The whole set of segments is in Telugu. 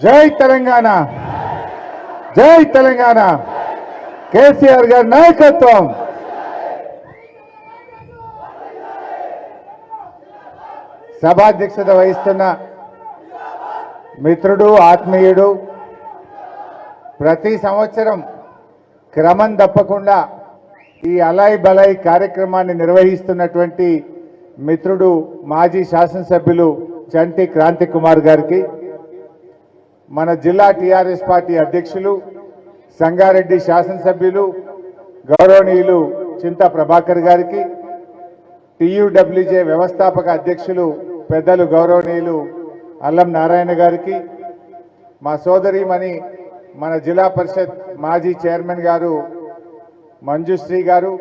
జై తెలంగాణ. జై తెలంగాణ. కేసీఆర్ గారి నాయకత్వం. సభాధ్యక్షత వహిస్తున్న మిత్రుడు ఆత్మీయుడు ప్రతి సంవత్సరం క్రమం తప్పకుండా ఈ అలాయ్ బలాయ్ కార్యక్రమాన్ని నిర్వహిస్తున్నటువంటి మిత్రుడు మాజీ శాసనసభ్యులు చంటి క్రాంతి కుమార్ గారికి మన జిల్లా టిఆర్ఎస్ పార్టీ అధ్యక్షులు సంగారెడ్డి శాసనసభ్యులు గౌరవనీయులు చింత ప్రభాకర్ గారికి టీయూడబ్ల్యూజే వ్యవస్థాపక అధ్యక్షులు పెద్దలు గౌరవనీయులు అల్లం నారాయణ గారికి మా సోదరిమణి మన జిల్లా పరిషత్ మాజీ చైర్మన్ గారు మంజుశ్రీ గారు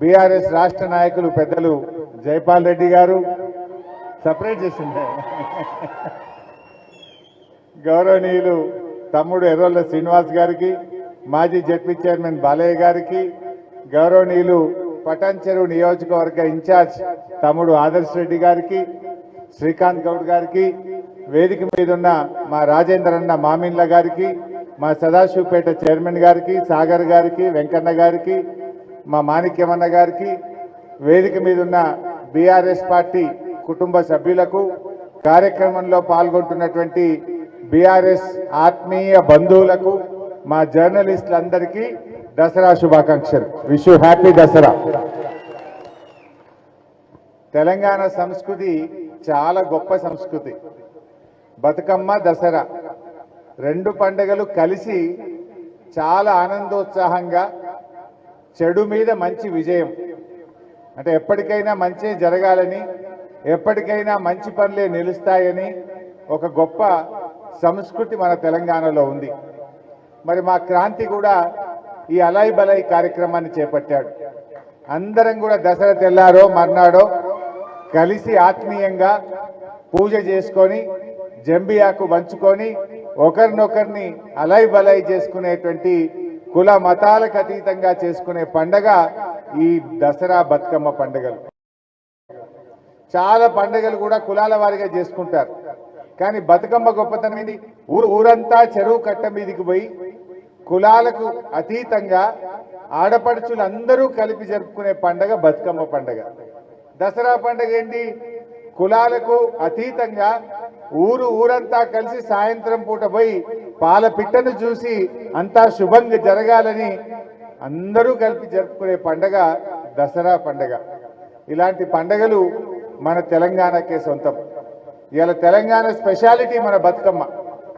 బీఆర్ఎస్ రాష్ట్ర నాయకులు పెద్దలు జైపాల్ రెడ్డి గారు. సపరేట్ చేసిండే. గౌరవనీయులు తమ్ముడు ఎర్రోళ్ళ శ్రీనివాస్ గారికి మాజీ జడ్పీ చైర్మన్ బాలయ్య గారికి గౌరవనీయులు పటాన్చెరు నియోజకవర్గ ఇన్ఛార్జ్ తమ్ముడు ఆదర్శ్ రెడ్డి గారికి శ్రీకాంత్ గౌడ్ గారికి వేదిక మీద ఉన్న మా రాజేంద్ర అన్న మామిన్ల గారికి మా సదాశివపేట చైర్మన్ గారికి సాగర్ గారికి వెంకన్న గారికి మా మాణిక్యమన్న గారికి వేదిక మీద ఉన్న బీఆర్ఎస్ పార్టీ కుటుంబ సభ్యులకు కార్యక్రమంలో పాల్గొంటున్నటువంటి బీఆర్ఎస్ ఆత్మీయ బంధువులకు మా జర్నలిస్టులందరికీ దసరా శుభాకాంక్షలు. Wish happy Dasara. తెలంగాణ సంస్కృతి చాలా గొప్ప సంస్కృతి. బతుకమ్మ దసరా. రెండు పండుగలు కలిసి చాలా ఆనందోత్సాహంగా చెడు మీద మంచి విజయం. అంటే ఎప్పటికైనా మంచి జరగాలని ఎప్పటికైనా మంచి పనులే నిలుస్తాయని ఒక గొప్ప సంస్కృతి మన తెలంగాణలో ఉంది. మరి మా క్రాంతి కూడా ఈ అలాయి బలాయి కార్యక్రమాన్ని చేపట్టాడు. అందరం కూడా దసరా తెల్లారో మర్నాడో కలిసి ఆత్మీయంగా పూజ చేసుకొని జంబియాకు పంచుకొని ఒకరినొకరిని అలై బలై చేసుకునేటువంటి కుల మతాలకు అతీతంగా చేసుకునే పండగ ఈ దసరా బతుకమ్మ పండుగలు. చాలా పండుగలు కూడా కులాల వారిగా చేసుకుంటారు. కానీ బతుకమ్మ గొప్పతనం ఏంది? ఊరు ఊరంతా చెరువు కట్ట మీదికి పోయి కులాలకు అతీతంగా ఆడపడుచులు అందరూ కలిపి జరుపుకునే పండగ బతుకమ్మ పండగ. దసరా పండగ ఏంటి? కులాలకు అతీతంగా ఊరు ఊరంతా కలిసి సాయంత్రం పూట పోయి పాల పిట్టను చూసి అంతా శుభంగా జరగాలని అందరూ కలిపి జరుపుకునే పండగ దసరా పండగ. ఇలాంటి పండగలు మన తెలంగాణకే సొంతం. ఇవాళ తెలంగాణ స్పెషాలిటీ మన బతుకమ్మ.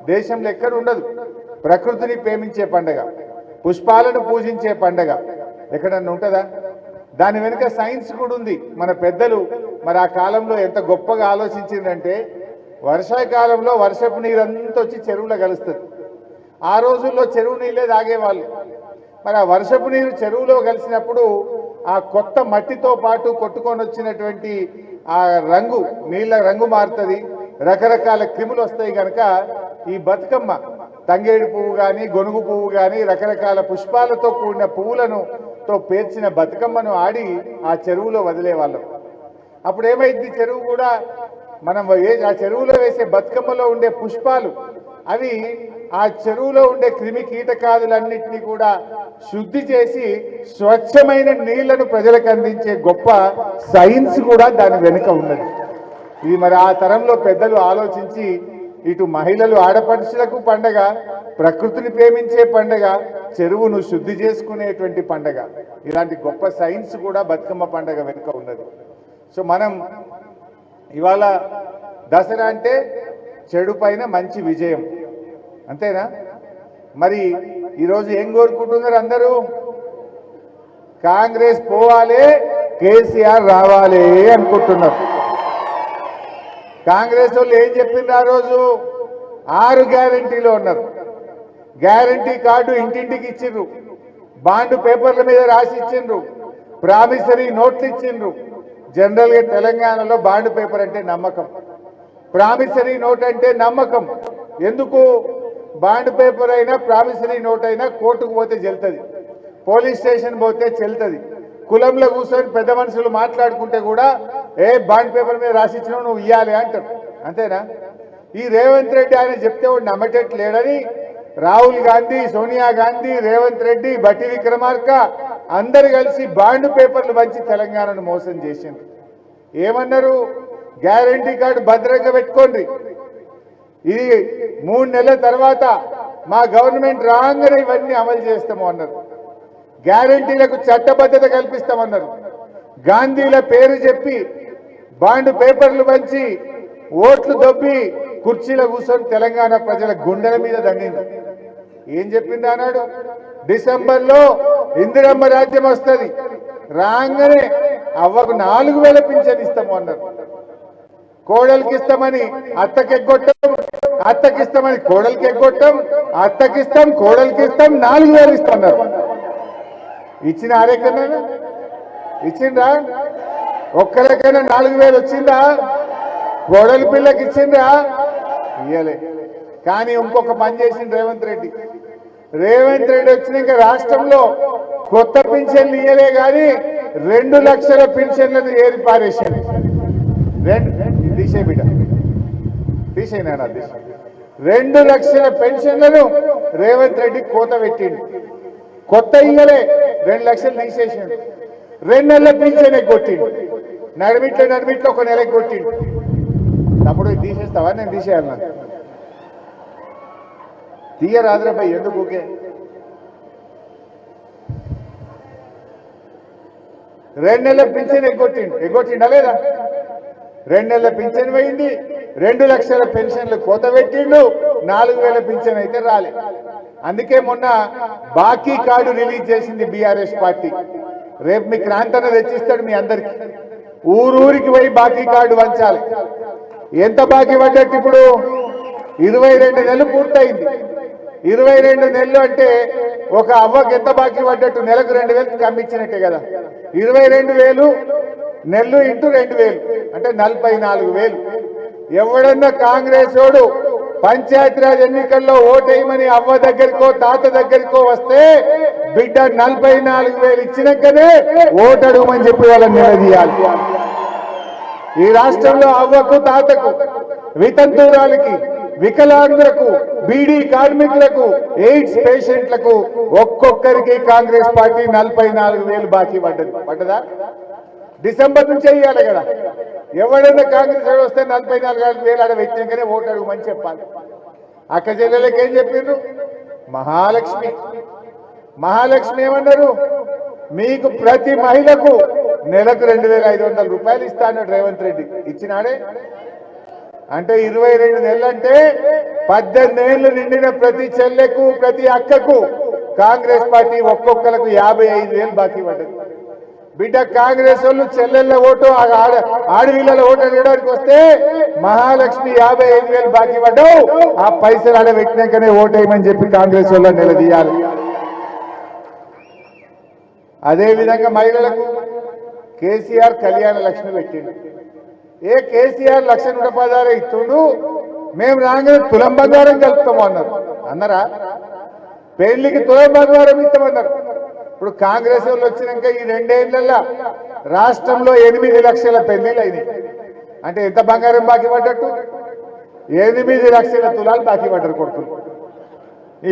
దేశంలో ఎక్కడ ఉండదు. ప్రకృతిని ప్రేమించే పండగ. పుష్పాలను పూజించే పండగ. ఎక్కడన్నా ఉంటుందా? దాని వెనుక సైన్స్ కూడా ఉంది. మన పెద్దలు మరి ఆ కాలంలో ఎంత గొప్పగా ఆలోచించిందంటే వర్షాకాలంలో వర్షపు నీరంతా వచ్చి చెరువులో కలుస్తుంది. ఆ రోజుల్లో చెరువు నీళ్ళే తాగేవాళ్ళు. మరి ఆ వర్షపు నీరు చెరువులో కలిసినప్పుడు ఆ కొత్త మట్టితో పాటు కొట్టుకొని వచ్చినటువంటి ఆ రంగు నీళ్ళ రంగు మారుతుంది. రకరకాల క్రిములు వస్తాయి కనుక ఈ బతుకమ్మ తంగేడు పువ్వు కానీ గొనుగు పువ్వు కానీ రకరకాల పుష్పాలతో కూడిన పువ్వులను తో పేర్చిన బతుకమ్మను ఆడి ఆ చెరువులో వదిలేవాళ్ళం. అప్పుడు ఏమైంది చెరువు కూడా మనం ఆ చెరువులో వేసే బతుకమ్మలో ఉండే పుష్పాలు అవి ఆ చెరువులో ఉండే క్రిమి కీటకాదులన్నింటినీ కూడా శుద్ధి చేసి స్వచ్ఛమైన నీళ్ళను ప్రజలకు అందించే గొప్ప సైన్స్ కూడా దాని వెనుక ఉన్నది. ఇది మరి ఆ తరంలో పెద్దలు ఆలోచించి ఇటు మహిళలు ఆడపడుచులకు పండగ ప్రకృతిని ప్రేమించే పండగ చెరువును శుద్ధి చేసుకునేటువంటి పండగ. ఇలాంటి గొప్ప సైన్స్ కూడా బతుకమ్మ పండగ వెనుక ఉన్నది. సో మనం ఇవాళ దసరా అంటే చెడు పైన మంచి విజయం. అంతేనా? మరి ఈరోజు ఏం కోరుకుంటున్నారు అందరూ? కాంగ్రెస్ పోవాలి కేసీఆర్ రావాలి అనుకుంటున్నారు. కాంగ్రెస్ వాళ్ళు ఏం చెప్పిండ్రు ఆ రోజు? ఆరు గ్యారంటీలో ఉన్నారు. గ్యారంటీ కార్డు ఇంటింటికి ఇచ్చిండ్రు. బాండ్ పేపర్ల మీద రాసి ఇచ్చిండ్రు. ప్రామిసరీ నోట్లు ఇచ్చిండ్రు. జనరల్గా తెలంగాణలో బాండ్ పేపర్ అంటే నమ్మకం. ప్రామిసరీ నోట్ అంటే నమ్మకం. ఎందుకు? బాండ్ పేపర్ అయినా ప్రామిసరీ నోట్ అయినా కోర్టుకు పోతే చెల్తుంది. పోలీస్ స్టేషన్ పోతే చెల్తుంది. కులంలో కూర్చొని పెద్ద మనుషులు మాట్లాడుకుంటే కూడా ఏ బాండ్ పేపర్ మీద రాసిచ్చినావు నువ్వు ఇవ్వాలి అంటారు. అంతేనా? ఈ రేవంత్ రెడ్డి ఆయన చెప్తే వాడు నమ్మటట్టు లేడని రాహుల్ గాంధీ సోనియా గాంధీ రేవంత్ రెడ్డి బట్టి విక్రమార్క అందరు కలిసి బాండ్ పేపర్లు పంచి తెలంగాణను మోసం చేసింది ఏమన్నారు? గ్యారంటీ కార్డు భద్రంగా పెట్టుకోండి. ఇది మూడు నెలల తర్వాత మా గవర్నమెంట్ రాగానే ఇవన్నీ అమలు చేస్తాము అన్నారు. గ్యారంటీలకు చట్టబద్ధత కల్పిస్తామన్నారు గాంధీల పేరు చెప్పి బాండ్ పేపర్లు పంచి ఓట్లు దొబ్బి కుర్చీలో కూర్చొని తెలంగాణ ప్రజల గుండెల మీద దండింది. ఏం చెప్పింది అన్నాడు డిసెంబర్లో ఇందిరమ్మ రాజ్యం వస్తుంది. రాగానే అవ్వకు నాలుగు వేల పింఛన్ ఇస్తాము అన్నారు. కోడలికి ఇస్తామని అత్తకెగ్గొట్టం అత్తకిస్తామని కోడలికి ఎగ్గొట్టం అత్తకిస్తాం కోడలికి ఇస్తాం నాలుగు వేలు ఇస్తున్నారు. ఇచ్చిన ఆరేకన్నా? ఇచ్చిండ్రా? ఒక్కరికైనా నాలుగు వేలు వచ్చిందా? కోడలి పిల్లకి ఇచ్చిండ్రా? ఇయ్యలే. కానీ ఇంకొక పని చేసింది రేవంత్ రెడ్డి. రేవంత్ రెడ్డి వచ్చినాక రాష్ట్రంలో కొత్త పింఛన్లు ఇయ్యలే కానీ రెండు లక్షల పింఛన్లను ఏరి పారేసింది రెండు తీసే బిడ్డ తీసేనా రెండు లక్షల పెన్షన్లను రేవంత్ రెడ్డి కోత పెట్టిండు. కొత్త ఇయ్యలే రెండు లక్షలు తీసేసిండు. రెండు నెలల పింఛన్ కొట్టిండు. నడిమిట్లో నడిమిట్లో ఒక నెలకి కొట్టిండు. తప్పుడు తీసేస్తావా? నేను తీసేయాలన్నా తీయరాదురాబాయ్ ఎందుకు ఊకే? రెండు నెలల పింఛన్ ఎగ్గొట్టిండు ఎగ్గొట్టిండా లేదా? రెండు నెలల పింఛన్ పోయింది. రెండు లక్షల పెన్షన్లు కోత పెట్టిండు. నాలుగు వేల పింఛన్ అయితే రాలే. అందుకే మొన్న బాకీ కార్డు రిలీజ్ చేసింది బీఆర్ఎస్ పార్టీ. రేపు మీ క్రాంతన తెచ్చిస్తాడు మీ అందరికి. ఊరూరికి పోయి బాకీ కార్డు వంచాలి. ఎంత బాకీ పడ్డట్టు ఇప్పుడు? ఇరవై రెండు నెలలు పూర్తయింది. ఇరవై రెండు నెలలు అంటే ఒక అవ్వకి ఎంత బాకీ పడ్డట్టు? నెలకు రెండు వేలు కమ్మించినట్టే కదా. ఇరవై రెండు వేలు నెల్లు ఇంటూ రెండు వేలు అంటే నలభై నాలుగు వేలు. ఎవడన్నా కాంగ్రెస్ వాడు పంచాయతీరాజ్ ఎన్నికల్లో ఓటేయమని అవ్వ దగ్గరికో తాత దగ్గరికో వస్తే బిడ్డ నలభై నాలుగు వేలు ఇచ్చినాకనే ఓటడుమని చెప్పి వాళ్ళని నిలదీయాలి. ఈ రాష్ట్రంలో అవ్వకు తాతకు వితంతురాలకి వికలాంగులకు బీడీ కార్మికులకు ఎయిడ్స్ పేషెంట్లకు ఒక్కొక్కరికి కాంగ్రెస్ పార్టీ నలభై నాలుగు వేలు బాకీ పడ్డది. పడ్డదా? డిసెంబర్ నుంచి వేయాలి కదా. ఎవడైనా కాంగ్రెస్ వాడు వస్తే నలభై నాలుగు వేలు ఆడ పెట్టినాకనే ఓటు అడుగుమని చెప్పాలి. అక్క చెల్లెలకి ఏం చెప్పిండ్రు? మహాలక్ష్మి. మహాలక్ష్మి ఏమన్నారు? మీకు ప్రతి మహిళకు నెలకు రెండు వేల ఐదు వందల రూపాయలు ఇస్తా అన్నాడు రేవంత్ రెడ్డి. ఇచ్చినాడే? అంటే ఇరవై రెండు నెలలు అంటే నిండిన ప్రతి చెల్లెకు ప్రతి అక్కకు కాంగ్రెస్ పార్టీ ఒక్కొక్కలకు యాభై ఐదు వేలు బాకీ పడ్డది. బిడ్డ కాంగ్రెస్ వాళ్ళు చెల్లెళ్ళ ఓటు ఆడ ఆడవిళ్ళ ఓటు అడగడానికి వస్తే మహాలక్ష్మి యాభై ఐదు వేలు బాకీ పడ్డావు. ఆ పైసలు ఆడ పెట్టినాకనే ఓటేయమని చెప్పి కాంగ్రెస్ వాళ్ళని నిలదీయాలి. అదేవిధంగా మహిళలకు కేసీఆర్ కళ్యాణ లక్ష్మి పెట్టిండు. ఏ కేసీఆర్ లక్ష నూట ఇస్తుండు? మేము రాగానే తులం బంగారం కలుపుతాము అన్నారు. అన్నారా? పెళ్ళికి తులం బంగారం ఇస్తామన్నారు. ఇప్పుడు కాంగ్రెస్ వాళ్ళు వచ్చినాక ఈ రెండేళ్ళలో రాష్ట్రంలో ఎనిమిది లక్షల పెళ్ళిళ్ళు అయినాయి. అంటే ఎంత బంగారం బాకీ పడ్డట్టు? ఎనిమిది లక్షల తులాలు బాకీ పడ్డారు కొడుకులు.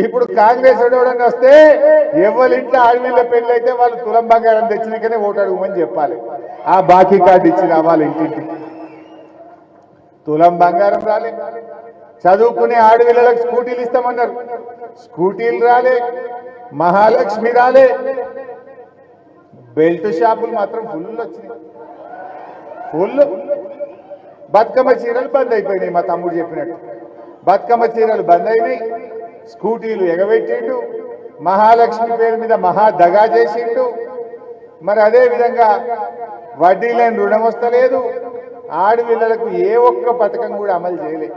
ఇప్పుడు కాంగ్రెస్ ఎవడని వస్తే ఎవరి ఇంట్లో ఆడవిళ్ళ పెళ్ళి అయితే వాళ్ళు తులం బంగారం తెచ్చినాకనే ఓటు అడుగుమని చెప్పాలి. ఆ బాకీ కార్డు ఇచ్చిన వాళ్ళ ఇంటింటి. తులం బంగారం రాలే. చదువుకునే ఆడవిళ్ళలకు స్కూటీలు ఇస్తామన్నారు. స్కూటీలు రాలే మహాలక్ష్మి రాలే. బెల్ట్ షాపులు మాత్రం ఫుల్ వచ్చినాయి. ఫుల్ బతుకమ్మ చీరలు బంద్ అయిపోయినాయి మా తమ్ముడు చెప్పినట్టు. బతుకమ్మ చీరలు బంద్ అయినాయి స్కూటీలు ఎగబెట్టిండు మహాలక్ష్మి పేరు మీద మహా దగా చేసిండు. మరి అదే విధంగా వడ్డీ లేని రుణం వస్తలేదు ఆడపిల్లలకు ఏ ఒక్క పథకం కూడా అమలు చేయలేదు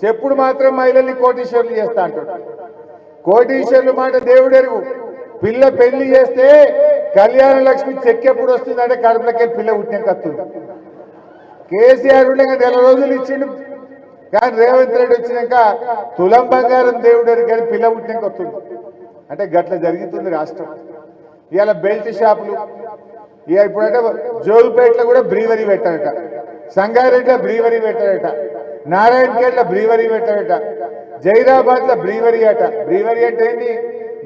చెప్పుడు మాత్రం మహిళల్ని కోటీశ్వర్లు చేస్తా అంటున్నాడు కోటీశ్వర్లు మాట దేవుడెరుగు పిల్ల పెళ్ళి చేస్తే కళ్యాణ లక్ష్మి చెక్ ఎప్పుడు వస్తుందంటే కడుపులకి పిల్ల పుట్టిన వస్తుంది కేసీఆర్ ఉండగా నెల రోజులు ఇచ్చిండు. కానీ రేవంత్ రెడ్డి వచ్చినాక తులం బంగారం దేవుడు కానీ పిల్ల పుట్టినాక వస్తుంది అంటే గట్ల జరుగుతుంది రాష్ట్రం. ఇవాళ బెల్ట్ షాపులు. ఇక ఇప్పుడంటే జోగుపేటలో కూడా బ్రీవరీ పెట్టారట. సంగారెడ్డిలో బ్రీవరీ పెట్టారట. నారాయణఖేడ్లో బ్రీవరీ పెట్టారట. జైరాబాద్లో బ్రీవరీ అట. బ్రీవరీ అంటే ఏంటి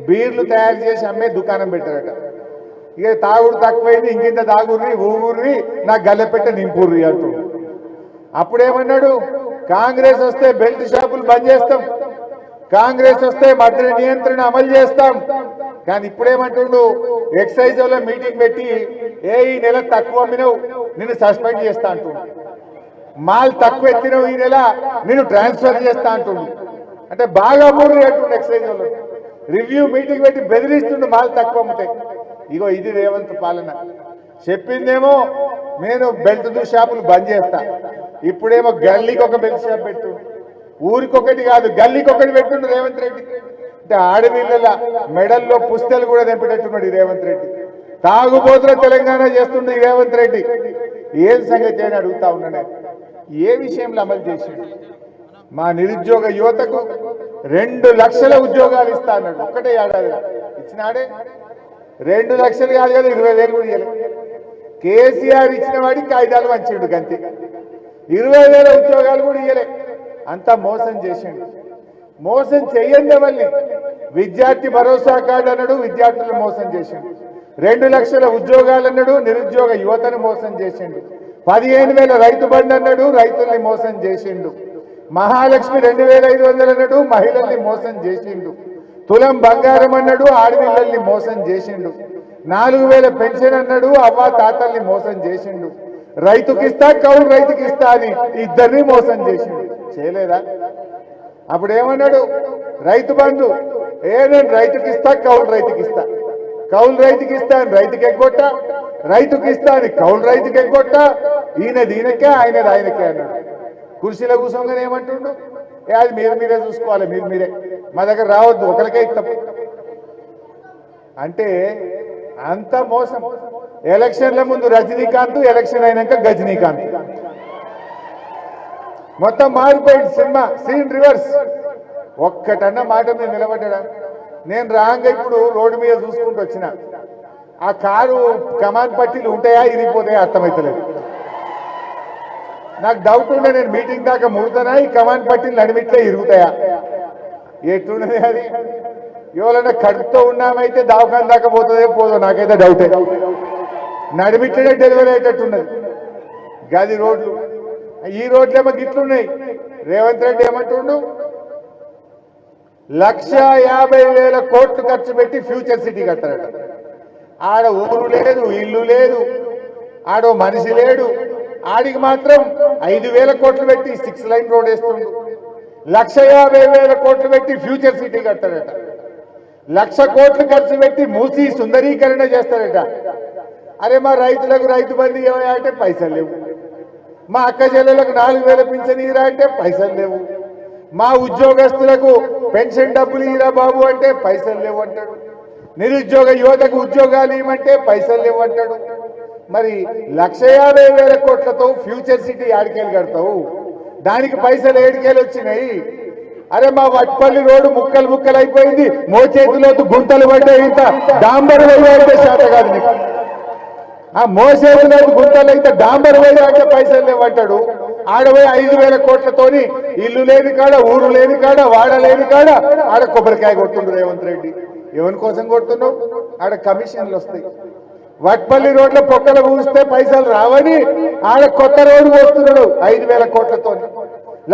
బీర్లు తయారు చేసి అమ్మే దుకాణం పెట్టారట. ఇక తాగుడు తక్కువైంది ఇంకింత తాగుర్రి ఊగుర్రి నాకు గల్లెపెట్ట నింపుర్రి అంటుండు. అప్పుడేమన్నాడు? కాంగ్రెస్ వస్తే బెల్ట్ షాపులు బంద్ చేస్తాం. కాంగ్రెస్ వస్తే మద్య నియంత్రణ అమలు చేస్తాం. కానీ ఇప్పుడేమంటుండు? ఎక్సైజ్లో మీటింగ్ పెట్టి ఏ ఈ నెల తక్కువ అమ్మినవు నిన్ను సస్పెండ్ చేస్తా అంటుండు. మాల్ తక్కువ ఎత్తినవు ఈ నెల నేను ట్రాన్స్ఫర్ చేస్తా అంటుండు. అంటే బాగా మూడు అంటుండు ఎక్సైజ్ వాళ్ళు. రివ్యూ మీటింగ్ పెట్టి బెదిరిస్తుండే మాలు తక్కువ అమ్ముతాయి ఇగో ఇది రేవంత్ పాలన. చెప్పిందేమో నేను బెల్ట్ షాపులు బంద్ చేస్తా. ఇప్పుడేమో గల్లీకి ఒక బెల్ట్ షాప్ పెట్టు. ఊరికొకటి కాదు గల్లీకి ఒకటి పెట్టుండు రేవంత్ రెడ్డి. అంటే ఆడపిల్లల మెడల్లో పుస్తలు కూడా తెంపెట్టున్నాడు ఈ రేవంత్ రెడ్డి. తాగుబోతుల తెలంగాణ చేస్తుండే ఈ రేవంత్ రెడ్డి. ఏం సంగతి అని అడుగుతా ఉన్నాడు ఏ విషయంలో అమలు చేసిండు? మా నిరుద్యోగ యువతకు రెండు లక్షల ఉద్యోగాలు ఇస్తా అన్నాడు. ఒక్కటే ఏడాది ఇచ్చినాడే? రెండు లక్షలు కాదు కదా ఇరవై వేలు కూడా ఇవ్వలేదు కేసీఆర్ ఇచ్చిన వాడికి కాగితాలు వంచిండు గంతే. ఇరవై వేల ఉద్యోగాలు కూడా ఇయ్యలే. అంతా మోసం చేసిండు. మోసం చెయ్యండి మళ్ళీ విద్యార్థి భరోసా కార్డు అన్నాడు విద్యార్థులను మోసం చేసిండు. రెండు లక్షల ఉద్యోగాలు అన్నాడు నిరుద్యోగ యువతను మోసం చేసిండు. పదిహేను వేల రైతు బండి అన్నాడు రైతుల్ని మోసం చేసిండు. మహాలక్ష్మి రెండు వేల ఐదు వందలు అన్నాడు మహిళల్ని మోసం చేసిండు. తులం బంగారం అన్నాడు ఆడపిల్లల్ని మోసం చేసిండు. నాలుగు వేల పెన్షన్ అన్నాడు అవ్వ తాతల్ని మోసం చేసిండు. రైతుకిస్తా కౌలు రైతుకిస్తా అని ఇద్దరిని మోసం చేసిండు. చేయలేదా? అప్పుడు ఏమన్నాడు రైతు బంధు ఏ నేను రైతుకిస్తా కౌలు రైతుకి ఇస్తా. కౌలు రైతుకి ఇస్తా అని రైతుకి ఎగ్గొట్ట? రైతుకి ఇస్తా అని కౌలు రైతుకి ఎగ్గొట్ట? ఈయనది ఈయనకే ఆయనది ఆయనకే అన్నాడు. కుర్చీలో కూర్చోగానే ఏమంటుండు? ఏ అది మీరు మీరే చూసుకోవాలి మీరు మీరే. మా దగ్గర రావద్దు ఒకరికే ఇస్తాం అంటే అంత మోసం. ఎలక్షన్ల ముందు రజనీకాంత్ ఎలక్షన్ అయినాక గజనీకాంత్. మొత్తం మారిపోయింది సినిమా సీన్ రివర్స్ ఒక్కటన్న మాట మీద నిలబడ్డా. నేను రాంగ్ ఇప్పుడు రోడ్డు మీద చూసుకుంటూ వచ్చిన. ఆ కారు కమాన్ పట్టీలు ఉంటాయా ఇరిగిపోతాయా అర్థమవుతలేదు నాకు డౌట్ ఉండే నేను మీటింగ్ దాకా ముడతానా ఈ కమాండ్ పట్టీలు నడిమిట్లే ఇరుగుతాయా? ఎట్లున్నది అది? ఎవరైనా కడుపుతో ఉన్నామైతే దావకాన్ దాకా పోతుందే పోదో నాకైతే డౌటే నడిమిట్లనే డెలివరీ అయ్యేటట్టున్నది. గది రోడ్లు. ఈ రోడ్లేమో గిట్లున్నాయి. రేవంత్ రెడ్డి ఏమంటుండు? లక్ష యాభై వేల కోట్లు ఖర్చు పెట్టి ఫ్యూచర్ సిటీ కట్టారట. ఆడ ఊరు లేదు ఇల్లు లేదు. ఆడో మనిషి లేడు. ఆడికి మాత్రం ఐదు వేల కోట్లు పెట్టి సిక్స్ లైన్ రోడ్ వేస్తుంది లక్ష యాభై వేల కోట్లు పెట్టి ఫ్యూచర్ సిటీ కట్టారట లక్ష కోట్లు ఖర్చు పెట్టి మూసి సుందరీకరణ చేస్తారట అరే మా రైతులకు రైతు బంధు ఏమయ్యా అంటే పైసలు లేవు. మా అక్క చెల్లెలకు నాలుగు వేల పింఛన్ ఇరా అంటే పైసలు లేవు. మా ఉద్యోగస్తులకు పెన్షన్ డబ్బులు ఇరా బాబు అంటే పైసలు లేవు అంటాడు. నిరుద్యోగ యువతకు ఉద్యోగాలు ఇవ్వమంటే పైసలు లేవు అంటాడు. మరి లక్ష యాభై వేల కోట్లతో ఫ్యూచర్ సిటీ ఆడికేలు కడతావు? దానికి పైసలు ఏడికేలు వచ్చినాయి? అరే మా వట్పల్లి రోడ్డు ముక్కలు ముక్కలు అయిపోయింది మోచేతిలో గుంతలు పడ్డాయి ఇంత. డాంబర్ వేయాలంటే శాత కాదు నీకు. ఆ మోసేతిలో గుంతలు అయితే డాంబర్ వేయాలంటే అంటే పైసలు లేవంటాడు. ఆడపోయి ఐదు వేల కోట్లతోని ఇల్లు లేని కాడ ఊరు లేని కాడ వాడ లేని కాడ ఆడ కొబ్బరికాయ కొడుతుండ్రు రేవంత్ రెడ్డి. ఎవరి కోసం కొడుతున్నావు? ఆడ కమిషన్లు వస్తాయి. వట్పల్లి రోడ్ల పొక్కలు ఊస్తే పైసలు రావని ఆడ కొత్త రోడ్డు పోస్తున్నాడు ఐదు వేల కోట్లతోని.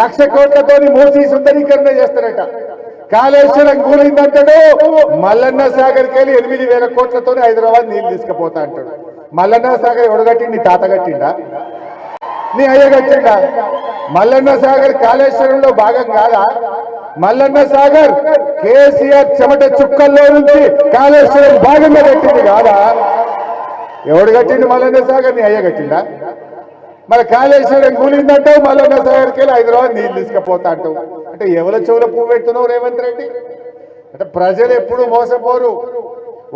లక్ష కోట్లతోని మూసి సుందరీకరణ చేస్తారట కాళేశ్వరం కూలిందంటాడు మల్లన్న సాగర్కి వెళ్ళి ఎనిమిది వేల కోట్లతోని హైదరాబాద్ నీళ్ళు తీసుకుపోతా అంటాడు. మల్లన్న సాగర్ ఎవడగట్టి నీ తాత కట్టిండా? నీ అయ్య కట్టిండా? మల్లన్న సాగర్ కాళేశ్వరంలో భాగం కాదా? మల్లన్న సాగర్ కేసీఆర్ చెమట చుక్కల్లో నుంచి కాళేశ్వరం భాగంగా కట్టింది కాదా? ఎవడు కట్టిండు? మల్లన్న సాగర్ నీ అయ్య కట్టిండా? మరి కాళేశ్వరం కూలిందంటావు మల్లన్న సాగర్కి వెళ్ళి హైదరాబాద్ నీళ్ళు తీసుకుపోతా అంటావు? అంటే ఎవరి చెవుల పువ్వు పెడుతున్నావు రేవంత్ రెడ్డి? అంటే ప్రజలు ఎప్పుడు మోసపోరు.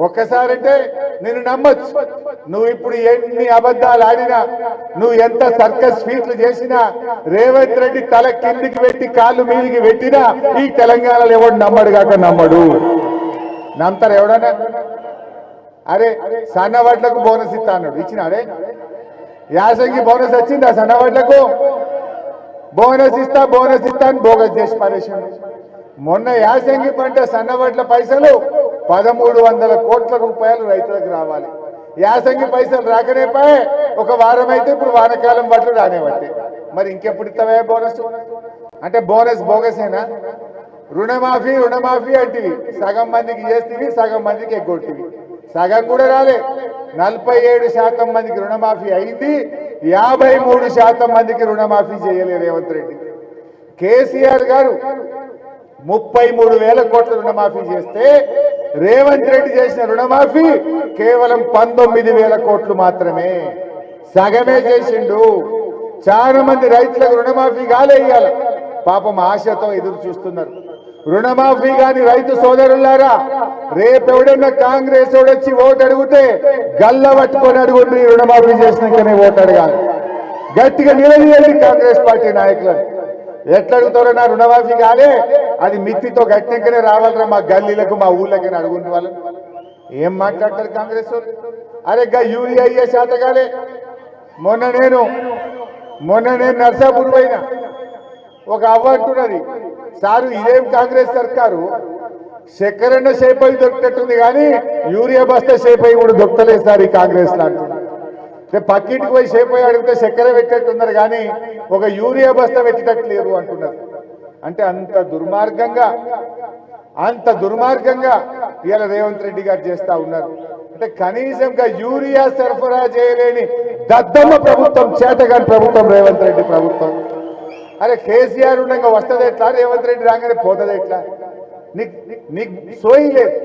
ఒక్కసారంటే నేను నమ్మచ్చు. నువ్వు ఇప్పుడు ఎన్ని అబద్ధాలు ఆడినా నువ్వు ఎంత సర్కస్ ఫీట్లు చేసినా రేవంత్ రెడ్డి తల కిందికి పెట్టి కాళ్ళు మీదికి పెట్టినా ఈ తెలంగాణలో ఎవడు నమ్మడు కాక నమ్మడు. నమ్ముతారు ఎవడన్నా? అరే సన్నవాట్లకు బోనస్ ఇస్తా అన్నాడు. ఇచ్చినాడే యాసంగి బోనస్ వచ్చింది ఆ సన్నవాట్లకు బోనస్ ఇస్తా బోనస్ ఇస్తా అని బోగస్ చేసి పరేషన్ మొన్న యాసంగి పంట సన్నవాట్ల పైసలు పదమూడు వందల కోట్ల రూపాయలు రైతులకు రావాలి. యాసంగి పైసలు రాకనే పాయే ఒక వారం అయితే ఇప్పుడు వానకాలం పట్లు రానే మరి ఇంకెప్పుడు ఇస్తావే బోనస్? అంటే బోనస్ బోగసేనా? రుణమాఫీ రుణమాఫీ అంటివి. సగం మందికి చేస్తేవి సగం మందికి ఎగ్గొట్టివి. సగం కూడా రాలే. నలభై ఏడు శాతం మందికి రుణమాఫీ అయింది. యాభై మూడు శాతం మందికి రుణమాఫీ చేయలే రేవంత్ రెడ్డి. కేసీఆర్ గారు ముప్పై మూడు వేల కోట్ల రుణమాఫీ చేస్తే రేవంత్ రెడ్డి చేసిన రుణమాఫీ కేవలం పంతొమ్మిది వేల కోట్లు మాత్రమే. సగమే చేసిండు. చాలా మంది రైతులకు రుణమాఫీ కాలే ఇవ్వాలి పాపం ఆశతో ఎదురు చూస్తున్నారు. రుణమాఫీ కాని రైతు సోదరులారా రేపెవడన్నా కాంగ్రెస్ వచ్చి ఓటు అడిగితే గల్ల పట్టుకొని అడుగుండి రుణమాఫీ చేసినాకనే ఓటు అడగాలి. గట్టిగా నిలదీయండి కాంగ్రెస్ పార్టీ నాయకులను. ఎట్లా అడుగుతారో నా రుణమాఫీ కాలే అది మిత్తితో గట్టికనే రావాలరా మా గల్లీలకు మా ఊళ్ళకి అడుగుంటే వాళ్ళని ఏం మాట్లాడతారు కాంగ్రెస్ అరే గా యూరియా అయ్యే శాతకాలే మొన్న నేను మొన్న నేను నర్సాపూర్ పోయినా. ఒక అవ్వ అంటున్నది సారు ఇదేం కాంగ్రెస్ సర్కారు? చక్కెరన్న షేప్ అయి దొరికినట్టుంది కానీ యూరియా బస్తా షేప్ అయి కూడా దొరకలేదు సార్ ఈ కాంగ్రెస్ లాంటి. పక్కింటికి పోయి షేప్ అయి అడిగితే చక్కెర పెట్టేట్టున్నారు కానీ ఒక యూరియా బస్తా పెట్టేటట్టు అంటున్నారు. అంటే అంత దుర్మార్గంగా అంత దుర్మార్గంగా ఇవాళ రేవంత్ రెడ్డి గారు చేస్తా ఉన్నారు. అంటే కనీసంగా యూరియా సరఫరా చేయలేని దద్దమ్మ ప్రభుత్వం చేతగాని ప్రభుత్వం రేవంత్ రెడ్డి ప్రభుత్వం. అరే కేసీఆర్ ఉండగా వస్తుంది ఎట్లా? రేవంత్ రెడ్డి రాగానే పోతుంది ఎట్లా? నీకు నీకు సోయి లేదు.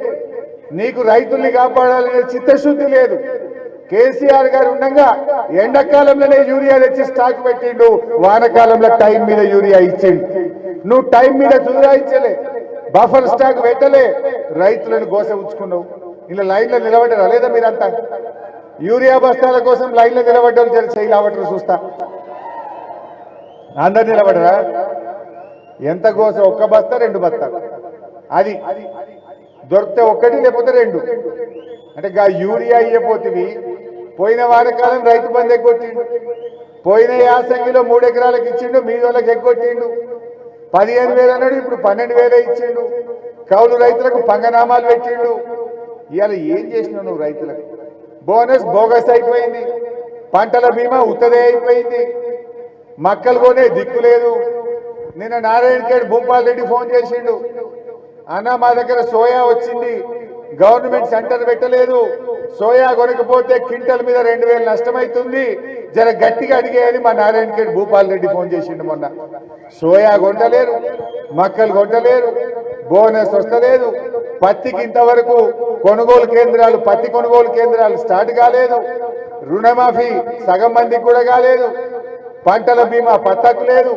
నీకు రైతుల్ని కాపాడాలనే చిత్తశుద్ధి లేదు. కేసీఆర్ గారు ఉండగా ఎండాకాలంలోనే యూరియా తెచ్చి స్టాక్ పెట్టిండు. వానకాలంలో టైం మీద యూరియా ఇచ్చిండు. నువ్వు టైం మీద చూడాయించలే బఫర్ స్టాక్ పెట్టలే. రైతులను గోస ఉంచుకున్నావు. ఇలా లైన్లో నిలబడ్డారా? లేదా మీరంతా? యూరియా బస్తాల కోసం లైన్లో నిలబడ్డారు తెలిసి చేయలేవటరు చూస్తా. అందరు నిలబడరా? ఎంత గోస? ఒక్క బస్తా రెండు బస్తా అది దొరికితే ఒక్కటి లేకపోతే రెండు. అంటే గా యూరియా ఇయ్యపోతివి పోయిన వానకాలం రైతు బంధు ఎగ్గొట్టిండు. పోయిన యాసంగిలో మూడు ఎకరాలకు ఇచ్చిండు మీ వాళ్ళకి ఎగ్గొట్టిండు. పదిహేను వేలు అన్నాడు ఇప్పుడు పన్నెండు వేలే ఇచ్చిండు. కౌలు రైతులకు పంగనామాలు పెట్టిండు. ఇవాళ ఏం చేసినావు నువ్వు రైతులకు? బోనస్ బోగస్ అయిపోయింది. పంటల బీమా ఉత్తదే అయిపోయింది. మక్కలు కొనే దిక్కు లేదు. నిన్న నారాయణ ఖేడ్ భూపాల్ రెడ్డి ఫోన్ చేసిండు. అన్న మా దగ్గర సోయా వచ్చింది. గవర్నమెంట్ సెంటర్ పెట్టలేదు. సోయా కొనకపోతే క్వింటల్ మీద రెండు వేలు నష్టమైతుంది. జర గట్టిగా అడిగేయని మా నారాయణ భూపాల్ రెడ్డి ఫోన్ చేసిండు మొన్న. సోయా కొంటలేరు మక్కలు కొంటలేరు బోనస్ వస్తలేదు. పత్తికి ఇంతవరకు కొనుగోలు కేంద్రాలు పత్తి కొనుగోలు కేంద్రాలు స్టార్ట్ కాలేదు. రుణమాఫీ సగం మందికి కూడా కాలేదు. పంటల బీమా పత్తకు లేదు.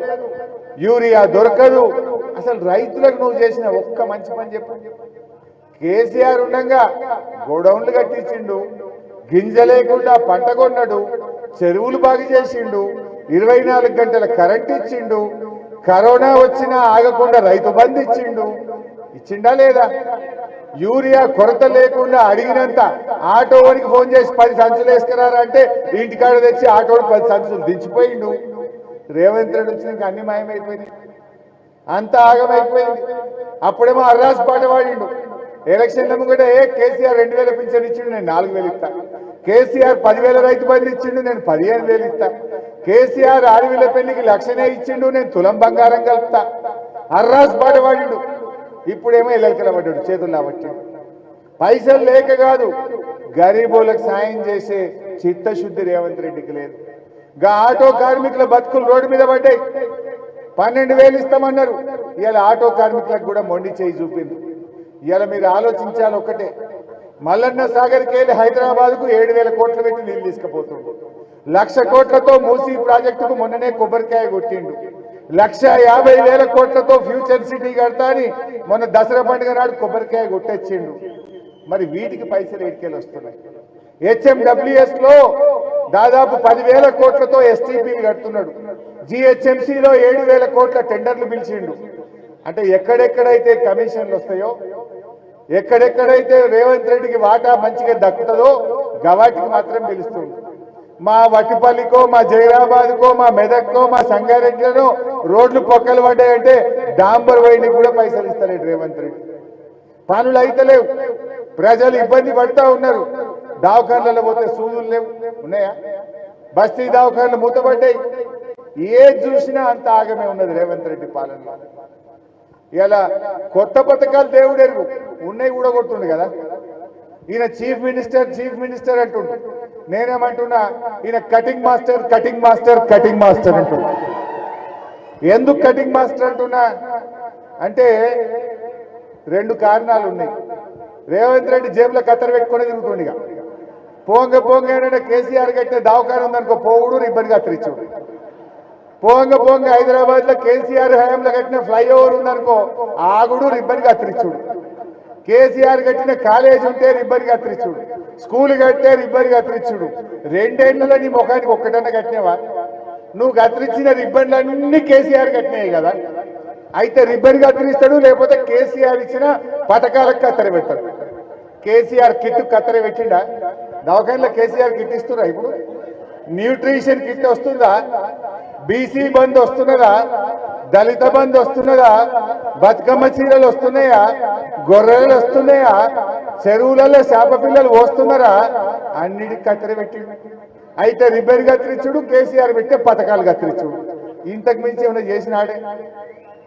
యూరియా దొరకదు. అసలు రైతులకు నువ్వు చేసిన ఒక్క మంచి పని చెప్పు. కేసీఆర్ ఉండగా గోడౌన్లు కట్టించిండు గింజ లేకుండా పంట కొన్నాడు చెరువులు బాగు చేసిండు ఇరవై నాలుగు గంటల కరెంట్ ఇచ్చిండు కరోనా వచ్చినా ఆగకుండా రైతు బంధు ఇచ్చిండు. ఇచ్చిండా లేదా? యూరియా కొరత లేకుండా అడిగినంత ఆటో వాడికి ఫోన్ చేసి పది సంచులు వేసుకురారా అంటే ఇంటికాడ తెచ్చి ఆటోడు పది సంచులు దించిపోయిండు. రేవంత్ రెడ్డి వచ్చిన అన్ని మాయమైపోయినాయి. అంత ఆగమైపోయింది. అప్పుడేమో అర్రాస్ పాట వాడిండు ఎలక్షన్ కూడా ఏ కేసీఆర్ రెండు వేల పింఛన్ ఇచ్చిండు నేను నాలుగు వేలు ఇస్తా. కేసీఆర్ పదివేల రైతు బంధు ఇచ్చిండు నేను పదిహేను వేలు ఇస్తా. కేసీఆర్ ఆడవిల పెళ్ళికి లక్షనే ఇచ్చిండు నేను తులం బంగారం కలుపుతా. అర్రాస్ పాట వాడిండు ఇప్పుడేమో ఎల్లెలకల పడ్డాడు చేతుల్లో పట్టి పైసలు లేక కాదు గరీబులకు సాయం చేసే చిత్తశుద్ధి రేవంత్ రెడ్డికి లేదు. గా ఆటో కార్మికుల బతుకులు రోడ్డు మీద పడ్డాయి. పన్నెండు వేలు ఇస్తామన్నారు. ఇవాళ ఆటో కార్మికులకు కూడా మొండి చేయి చూపింది. ఇవాళ మీరు ఆలోచించాలి ఒకటే. మల్లన్న సాగర్కి వెళ్ళి హైదరాబాద్కు ఏడు వేల కోట్లు పెట్టి నీళ్ళు తీసుకుపోతుండ్రు లక్ష కోట్లతో మూసీ ప్రాజెక్టుకు మొన్ననే కొబ్బరికాయ కొట్టిండు. లక్ష యాభై వేల కోట్లతో ఫ్యూచర్ సిటీ కడతా అని మొన్న దసరా పండుగ నాడు కొబ్బరికాయ కొట్టొచ్చిండు. మరి వీటికి పైసలు ఎడికెళ్ళి వస్తున్నాయి? హెచ్ఎండబ్ల్యూఎస్లో దాదాపు పదివేల కోట్లతో ఎస్టీపీలు కడుతున్నాడు. జిహెచ్ఎంసీలో ఏడు వేల కోట్ల టెండర్లు పిలిచిండు. అంటే ఎక్కడెక్కడైతే కమిషన్లు వస్తాయో ఎక్కడెక్కడైతే రేవంత్ రెడ్డికి వాటా మంచిగా దక్కుతుందో గవాటికి మాత్రం పిలుస్తుంది మా వటిపల్లికో మా జైరాబాద్కో మా మెదక్కో మా సంగారెడ్డిలోనో రోడ్లు పొక్కలు పడ్డాయంటే డాంబర్ వైండికి కూడా పైసలు ఇస్తలేడు రేవంత్ రెడ్డి. పనులు అయితలేవు ప్రజలు ఇబ్బంది పడతా ఉన్నారు. దవాఖాన్లలో పోతే సూదులు లేవు. ఉన్నాయా? బస్తీ దవాఖాన్లు మూతపడ్డాయి. ఏది చూసినా అంత ఆగమే ఉన్నది రేవంత్ రెడ్డి పాలనలో. ఇలా కొత్త పథకాలు దేవుడు ఎరుగు. ఉన్నాయి కూడా కొట్టుండు కదా. ఈయన చీఫ్ మినిస్టర్ చీఫ్ మినిస్టర్ అంటుండు. నేనేమంటున్నా ఈయన cutting master cutting master cutting master అంటుండు. ఎందుకు కటింగ్ మాస్టర్ అంటున్నా? అంటే రెండు కారణాలు ఉన్నాయి. రేవంత్ రెడ్డి జేబులో కత్తర పెట్టుకొని తిరుగుతుండు ఇక. పోంగ పోంగ ఏంటంటే కేసీఆర్ కట్టిన దావకారం ఉందనుకో పోవుడు ఇబ్బంది కత్తిరించుడు. పోంగ పోంగ హైదరాబాద్లో కేసీఆర్ హయాంలో కట్టిన ఫ్లైఓవర్ ఉందనుకో ఆగుడు రిబ్బన్ కత్తిరించుడు కేసీఆర్ కట్టిన కాలేజ్ ఉంటే రిబ్బన్ కత్తిరించుడు స్కూల్ కట్టే రిబ్బన్ కత్తిరించుడు రెండేళ్ళలో నీ ముఖానికి ఒక్కటన్నా కట్టినవా? నువ్వు కత్తిరించిన రిబ్బన్లన్నీ కేసీఆర్ కట్టినాయి కదా. అయితే రిబ్బన్ కత్తిరిస్తాడు లేకపోతే కేసీఆర్ ఇచ్చిన పథకాలకు కత్తెర పెట్టాడు. కేసీఆర్ కిట్ కత్తెర పెట్టిండా? దవాఖానలో కేసీఆర్ కిట్ ఇస్తున్నా ఇప్పుడు? న్యూట్రిషన్ కిట్ వస్తుందా? బీసీ బంద్ వస్తున్నదా? దళిత బంద్ వస్తున్నదా? బతుకమ్మ చీరలు వస్తున్నాయా? గొర్రెలు వస్తున్నాయా? చెరువులలో చేప పిల్లలు పోస్తున్నారా? అన్నిటికి కత్తెర పెట్టి అయితే రిబ్బన్ కత్తిరించుడు కేసీఆర్ పెట్టే పథకాలు కత్తిరించుడు. ఇంతకు మించి ఏమైనా చేసినాడే?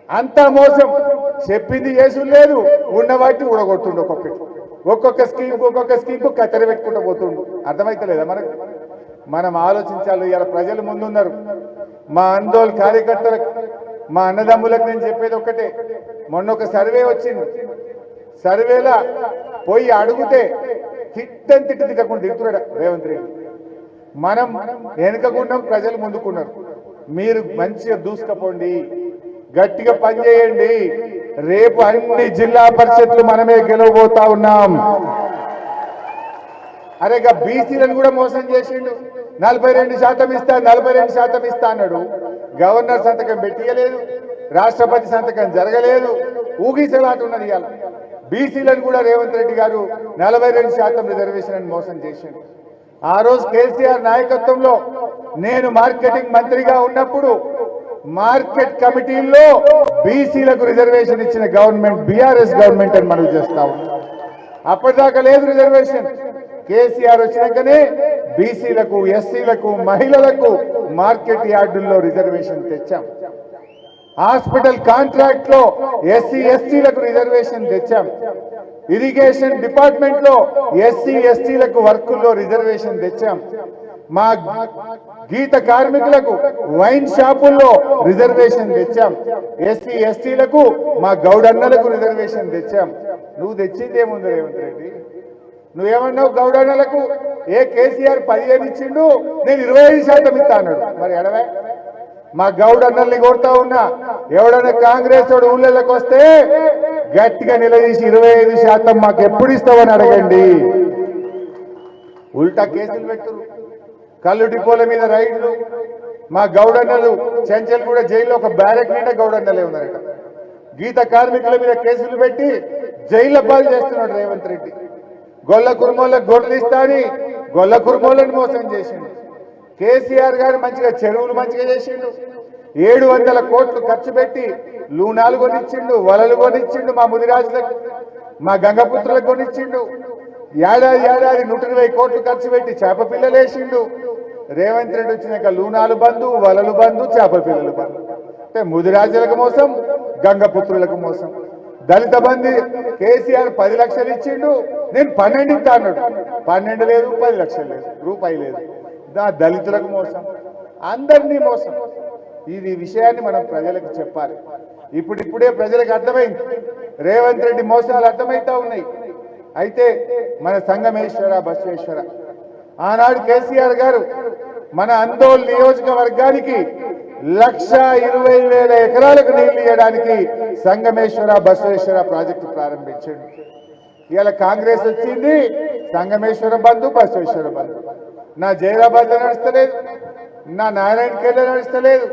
అంతా మోసం. చెప్పింది చేసుడు లేదు. ఉన్న వాటిని ఊడగొట్టుండు ఒక్కొక్కటి ఒక్కొక్క స్కీమ్ ఒక్కొక్క స్కీమ్ కత్తెర పెట్టుకుంటూ పోతుండు. అర్థమైతలేదా మనకు? మనం ఆలోచించాలి ఇలా ప్రజలు ముందున్నారు. మా ఆందోళన కార్యకర్తలకు మా అన్నదమ్ములకు నేను చెప్పేది ఒక్కటే. మొన్న ఒక సర్వే వచ్చింది. సర్వేలా పోయి అడిగితే తిట్టని తిట్ట తిట్టకుండా తిడుతున్నాడు రేవంత్ రెడ్డి. మనం వెనుకకున్నాం ప్రజలు ముందుకున్నారు. మీరు మంచిగా దూసుకపోండి. గట్టిగా పనిచేయండి. రేపు అన్ని జిల్లా పరిషత్లు మనమే గెలవబోతా ఉన్నాం. అరే ఇక బీసీలను కూడా మోసం చేసిండు. నలభై రెండు శాతం ఇస్తా నలభై రెండు శాతం ఇస్తా అన్నాడు. గవర్నర్ సంతకం పెట్టియలేదు రాష్ట్రపతి సంతకం జరగలేదు ఊగిసలాట ఉన్నది ఇవాళ. బీసీలను కూడా రేవంత్ రెడ్డి గారు నలభై రెండు శాతం రిజర్వేషన్ అని మోసం చేసిండు. ఆ రోజు కేసీఆర్ నాయకత్వంలో నేను మార్కెటింగ్ మంత్రిగా ఉన్నప్పుడు మార్కెట్ కమిటీల్లో బీసీలకు రిజర్వేషన్ ఇచ్చిన గవర్నమెంట్ బీఆర్ఎస్ గవర్నమెంట్ అని మనం చేస్తా ఉన్నాం. అప్పటిదాకా లేదు రిజర్వేషన్. కేసీఆర్ వచ్చినాకనే బీసీలకు ఎస్సీలకు మహిళలకు మార్కెట్ యార్డుల్లో రిజర్వేషన్ తెచ్చాం. హాస్పిటల్ కాంట్రాక్ట్లో ఎస్సీ ఎస్టీలకు రిజర్వేషన్ తెచ్చాం. ఇరిగేషన్ డిపార్ట్మెంట్లో ఎస్సీ ఎస్టీలకు వర్కుల్లో రిజర్వేషన్ తెచ్చాం. మా గీత కార్మికులకు వైన్ షాపుల్లో రిజర్వేషన్ తెచ్చాం. ఎస్సీ ఎస్టీలకు మా గౌడన్నలకు రిజర్వేషన్ తెచ్చాం. నువ్వు తెచ్చింది ఏముంది రేవంత్ రెడ్డి? నువ్వేమన్నావు గౌడన్నలకు? ఏ కేసీఆర్ పదిహేను ఇచ్చిండు నేను ఇరవై ఐదు శాతం ఇస్తా అన్నాడు. మరి ఎడవే? మా గౌడన్నల్ని కొడతా ఉన్నా ఎవడన్నా కాంగ్రెస్ వాడు ఊళ్ళలోకి వస్తే గట్టిగా నిలదీసి ఇరవై ఐదు శాతం మాకు ఎప్పుడు ఇస్తావని అడగండి. ఉల్టా కేసులు పెట్టు కళ్ళు డిపోల మీద రైడ్లు. మా గౌడన్నలు చెంచల్ కూడా జైల్లో ఒక బ్యారెక్ నిండా గౌడన్నలే ఉన్నారట. గీత కార్మికుల మీద కేసులు పెట్టి జైల్లో పాలు చేస్తున్నాడు రేవంత్ రెడ్డి. గొల్ల కుర్మోళ్ళకు గొడ్లు ఇస్తాడని గొల్ల కుర్మోళ్ళని మోసం చేసిండు. కేసీఆర్ గారు మంచిగా చెరువులు మంచిగా చేసిండు. ఏడు వందల కోట్లు ఖర్చు పెట్టి లూనాలు కొనిచ్చిండు వలలు కొనిచ్చిండు మా ముదిరాజులకు మా గంగపుత్రులకు కొనిచ్చిండు. ఏడాది ఏడాది నూట ఇరవై కోట్లు ఖర్చు పెట్టి చేప పిల్లలు వేసిండు. రేవంత్ రెడ్డి వచ్చినాక లూనాలు బంధు వలలు బంధు చేప పిల్లలు బంధు అంటే ముదిరాజులకు మోసం గంగపుత్రులకు మోసం. దళిత బంధి కేసీఆర్ పది లక్షలు ఇచ్చిండు. నేను పన్నెండు ఇస్తా అన్నాడు. పన్నెండు లేదు పది లక్షలు లేదు రూపాయి లేదు. దా దళితులకు మోసం అందరినీ మోసం. ఇది విషయాన్ని మనం ప్రజలకు చెప్పాలి. ఇప్పుడిప్పుడే ప్రజలకు అర్థమైంది. రేవంత్ రెడ్డి మోసాలు అర్థమవుతా ఉన్నాయి. అయితే మన సంగమేశ్వర బసవేశ్వర. ఆనాడు కేసీఆర్ గారు మన అందోల్ నియోజకవర్గానికి లక్ష ఇరవై వేల ఎకరాలకు నీళ్ళు ఇవ్వడానికి సంగమేశ్వర బసవేశ్వర ప్రాజెక్టు ప్రారంభించాడు. ఇవాళ కాంగ్రెస్ వచ్చింది సంగమేశ్వర బంధు బసవేశ్వర బంధు. నా జైరాబాద్లో నడుస్తలేదు నా నారాయణఖేడ్లో నడుస్తలేదు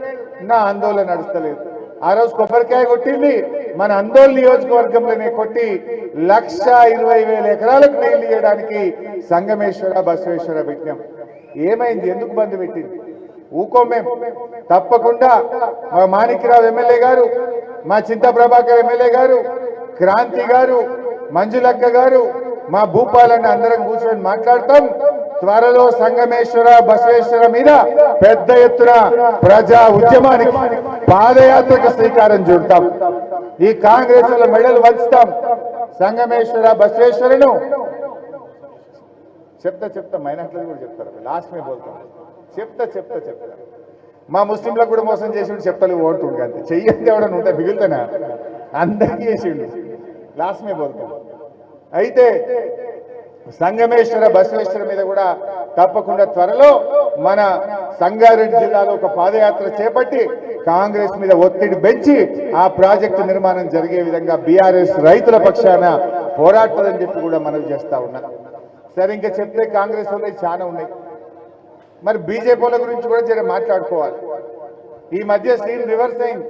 నా ఆందోళన నడుస్తలేదు. ఆ రోజు కొబ్బరికాయ కొట్టింది మన అందోళన నియోజకవర్గంలోనే కొట్టి లక్ష ఇరవై వేల ఎకరాలకు నీళ్ళు ఇవ్వడానికి సంగమేశ్వర బసవేశ్వర పెట్టినాం ఏమైంది? ఎందుకు బంధు పెట్టింది? ఊకోమేం. తప్పకుండా మా మాణిక్యరావు ఎమ్మెల్యే గారు మా చింత ప్రభాకర్ ఎమ్మెల్యే గారు క్రాంతి గారు మంజులక్క గారు మా భూపాలని అందరం కూర్చొని మాట్లాడతాం. త్వరలో సంగమేశ్వర బసవేశ్వర మీద పెద్ద ఎత్తున ప్రజా ఉద్యమానికి పాదయాత్రకు శ్రీకారం చుడతాం. ఈ కాంగ్రెస్ మెడలు వంచుతాం. సంగమేశ్వర బసవేశ్వరను. చెప్తా చెప్తా మైనార్టీలు కూడా చెప్తారు? లాస్ట్ మే బోల్తాం చెప్తా చెప్తా చెప్తా. మా ముస్లింలకు కూడా మోసం చేసిండు చెప్తలు ఓటుండు అంతే చెయ్యండి ఎవడని ఉంటే మిగులుతానా? అందరికీ చేసిండు. లాస్ట్ మే పోతాం. అయితే సంగమేశ్వర బసవేశ్వర మీద కూడా తప్పకుండా త్వరలో మన సంగారెడ్డి జిల్లాలో ఒక పాదయాత్ర చేపట్టి కాంగ్రెస్ మీద ఒత్తిడి పెంచి ఆ ప్రాజెక్టు నిర్మాణం జరిగే విధంగా బీఆర్ఎస్ రైతుల పక్షాన పోరాడుతుందని చెప్పి కూడా మనవి చేస్తా ఉన్నా. సరే ఇంకా చెప్తే కాంగ్రెస్ ఉన్నాయి చాలా ఉన్నాయి. మరి బీజేపీ గురించి కూడా జర మాట్లాడుకోవాలి. ఈ మధ్య సీన్ రివర్స్ అయింది.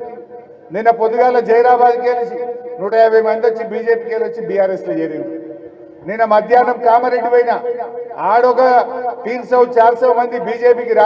నిన్న పొద్దుగాల జైరాబాద్కి వెళ్ళి నూట యాభై మంది వచ్చి బీజేపీకి వెళ్ళి వచ్చి బీఆర్ఎస్లో చేరింది నిన్న మధ్యాహ్నం కామారెడ్డి పోయిన ఆడొక తీన్ సౌ చార్ సౌ మంది బీజేపీకి